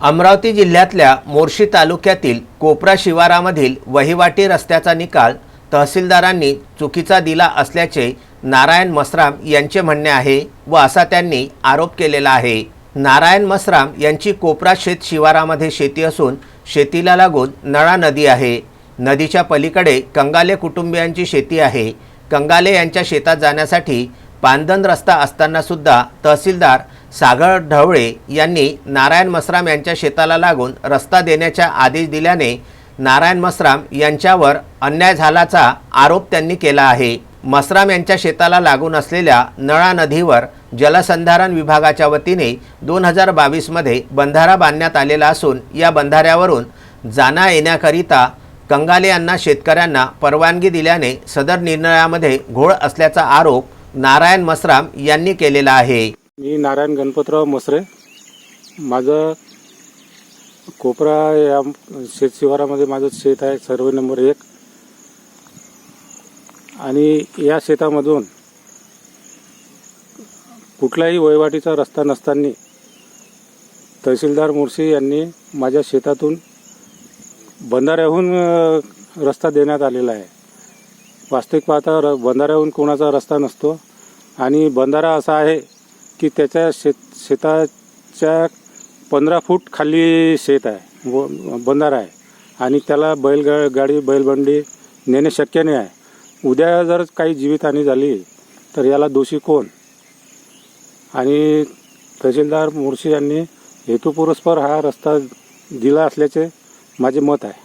अमरावती जिल्ह्यातल्या मोर्शी तालुक्यातील कोपरा शिवारामधील वहिवाटी रस्त्याचा निकाल तहसीलदारांनी चुकीचा दिला असल्याचे नारायण मसराम यांचे म्हणणे आहे व असा त्यांनी आरोप केलेला आहे. नारायण मसराम यांची कोपरा शेत शिवारामध्ये शेती असून शेतीला लागून नळा नदी आहे. नदीच्या पलीकडे कंगाले कुटुंबियांची शेती आहे. कंगाले यांच्या शेतात जाण्यासाठी पांदन रस्ता असतानासुद्धा तहसीलदार सागर ढवळे यांनी नारायण मसराम यांच्या शेताला लागून रस्ता देण्याचा आदेश दिल्याने नारायण मसराम यांच्यावर अन्याय झाल्याचा आरोप त्यांनी केला आहे. मसराम यांच्या शेताला लागून असलेल्या नळा नदीवर जलसंधारण विभागाच्या वतीने दोन हजार बावीसमध्ये बंधारा बांधण्यात आलेला असून या बंधाऱ्यावरून जाणा येण्याकरिता कंगाले यांना शेतकऱ्यांना परवानगी दिल्याने सदर निर्णयामध्ये घोळ असल्याचा आरोप नारायण मसराम यांनी केलेला आहे. मी नारायण गणपतराव मसरे. माझं कोपरा या शेत शिवारामध्ये माझं शेत आहे सर्वे नंबर एक. आणि या शेतामधून कुठलाही वहिवाटीचा रस्ता नसताना तहसीलदार मुर्शी यांनी माझ्या शेतातून बंधाऱ्याहून रस्ता देण्यात आलेला आहे. वास्तविक पाहता र बंधाऱ्याहून कोणाचा रस्ता नसतो. आणि बंधारा असा आहे की त्याच्या शेत शेताच्या पंधरा फूट खाली शेत आहे व बंधारा आहे. आणि त्याला बैलगा गाडी बैलबंडी नेणे शक्य नाही आहे. उद्या जर काही जीवितहानी झाली तर याला दोषी कोण? आणि तहसीलदार मुर्शी यांनी हेतुपुरस्पर हा रस्ता दिला असल्याचे माझे मत आहे.